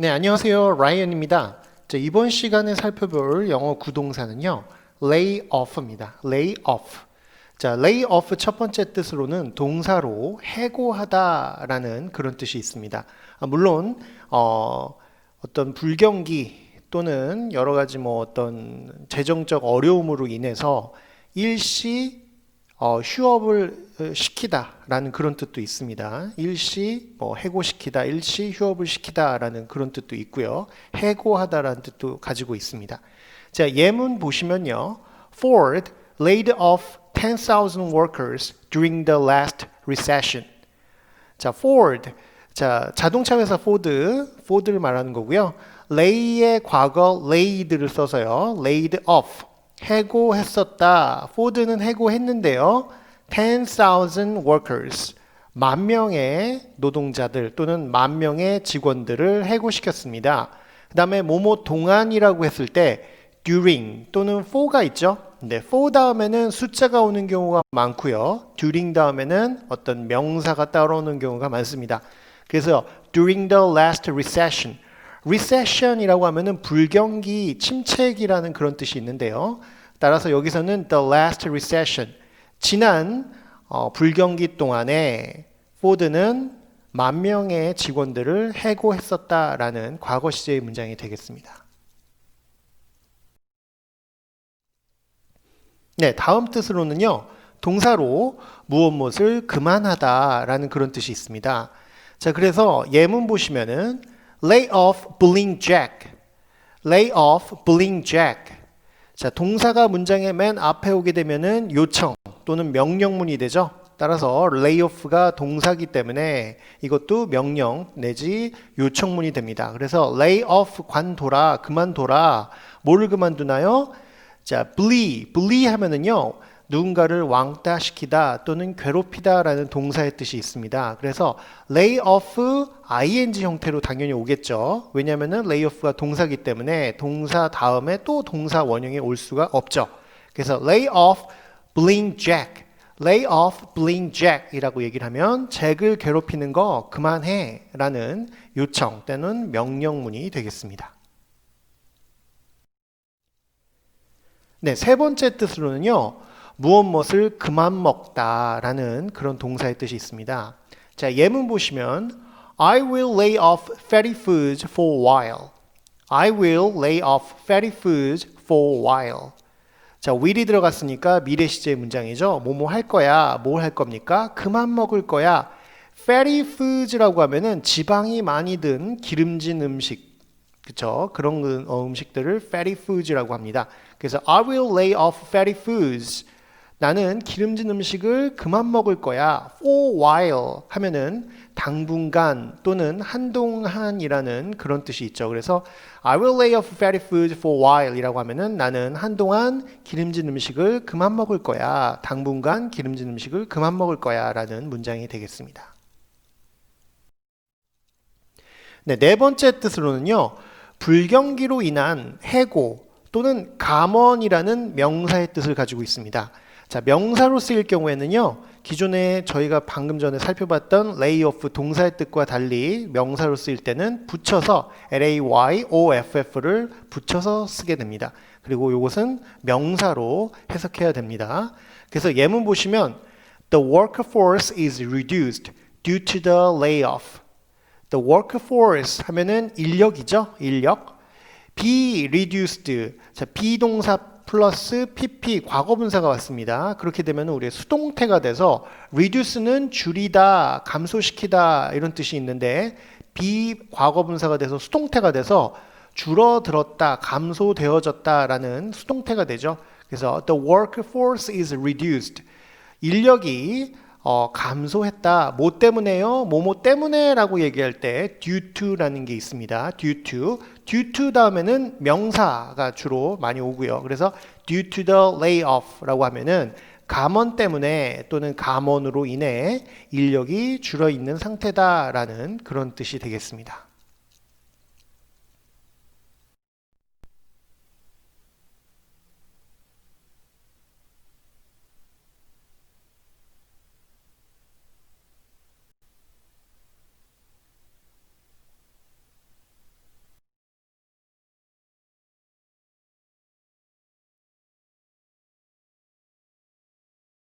네, 안녕하세요. 라이언입니다. 자, 이번 시간에 살펴볼 영어 구동사는요. lay off입니다. lay off. 자, lay off 첫 번째 뜻으로는 동사로 해고하다라는 그런 뜻이 있습니다. 아, 물론 어, 어떤 불경기 또는 여러 가지 뭐 어떤 재정적 어려움으로 인해서 일시 어, 휴업을 어, 시키다라는 그런 뜻도 있습니다. 일시 뭐 해고시키다, 일시 휴업을 시키다라는 그런 뜻도 있고요. 해고하다라는 뜻도 가지고 있습니다. 자, 예문 보시면요. Ford laid off 10,000 workers during the last recession. 자, Ford. 자, 자동차 회사 포드, 포드를 말하는 거고요. lay의 과거 laid를 써서요. laid off. 해고했었다. 포드는 해고했는데요. 10,000 workers. 만 명의 노동자들 또는 만 명의 직원들을 해고시켰습니다. 그 다음에 뭐뭐 동안이라고 했을 때 during 또는 for가 있죠. 네, for 다음에는 숫자가 오는 경우가 많고요. during 다음에는 어떤 명사가 따라오는 경우가 많습니다. 그래서 during the last recession recession이라고 하면은 불경기, 침체기라는 그런 뜻이 있는데요. 따라서 여기서는 the last recession, 지난 어, 불경기 동안에 포드는 만 명의 직원들을 해고했었다라는 과거 시제의 문장이 되겠습니다. 네, 다음 뜻으로는요. 동사로 무엇 무엇을 그만하다라는 그런 뜻이 있습니다. 자, 그래서 예문 보시면은 lay off bullying Jack. lay off bullying Jack. 자, 동사가 문장의 맨 앞에 오게 되면은 요청 또는 명령문이 되죠. 따라서 lay off가 동사기 때문에 이것도 명령 내지 요청문이 됩니다. 그래서 lay off 관둬라, 그만둬라. 뭐를 그만두나요? 자, bully, bully 하면은요. 누군가를 왕따시키다 또는 괴롭히다라는 동사의 뜻이 있습니다. 그래서 lay off ing 형태로 당연히 오겠죠. 왜냐하면 lay off가 동사기 때문에 동사 다음에 또 동사 원형이 올 수가 없죠. 그래서 lay off bullying Jack, lay off bullying Jack이라고 얘기를 하면 잭을 괴롭히는 거 그만해라는 요청 또는 명령문이 되겠습니다. 네, 세 번째 뜻으로는요. 무엇 무엇을 그만 먹다라는 그런 동사의 뜻이 있습니다. 자, 예문 보시면 I will lay off fatty foods for a while. I will lay off fatty foods for a while. 자, will이 들어갔으니까 미래 시제 문장이죠. 뭐뭐 할 거야. 뭘 할 겁니까? 그만 먹을 거야. fatty foods라고 하면은 지방이 많이 든 기름진 음식 그쵸? 그런 음식들을 fatty foods라고 합니다. 그래서 I will lay off fatty foods. 나는 기름진 음식을 그만 먹을 거야. For while 하면은 당분간 또는 한동안이라는 그런 뜻이 있죠. 그래서 I will lay off fatty food for while이라고 하면은 나는 한동안 기름진 음식을 그만 먹을 거야. 당분간 기름진 음식을 그만 먹을 거야라는 문장이 되겠습니다. 네, 네 번째 뜻으로는요. 불경기로 인한 해고 또는 감원이라는 명사의 뜻을 가지고 있습니다. 자, 명사로 쓰일 경우에는요. 기존에 저희가 방금 전에 살펴봤던 lay off 동사의 뜻과 달리 명사로 쓰일 때는 붙여서 layoff를 붙여서 쓰게 됩니다. 그리고 이것은 명사로 해석해야 됩니다. 그래서 예문 보시면 the workforce is reduced due to the layoff. the workforce 하면은 인력이죠. 인력. be reduced. 자, 비동사 플러스 pp 과거분사가 왔습니다. 그렇게 되면 우리의 수동태가 돼서 reduce는 줄이다, 감소시키다 이런 뜻이 있는데 비과거분사가 돼서 수동태가 돼서 줄어들었다, 감소되어졌다라는 수동태가 되죠. 그래서 the workforce is reduced. 인력이 어, 감소했다. 뭐 때문에요? 뭐뭐 때문에라고 얘기할 때 due to라는 게 있습니다. due to. due to 다음에는 명사가 주로 많이 오고요. 그래서 due to the layoff라고 하면은 감원 때문에 또는 감원으로 인해 인력이 줄어 있는 상태다라는 그런 뜻이 되겠습니다.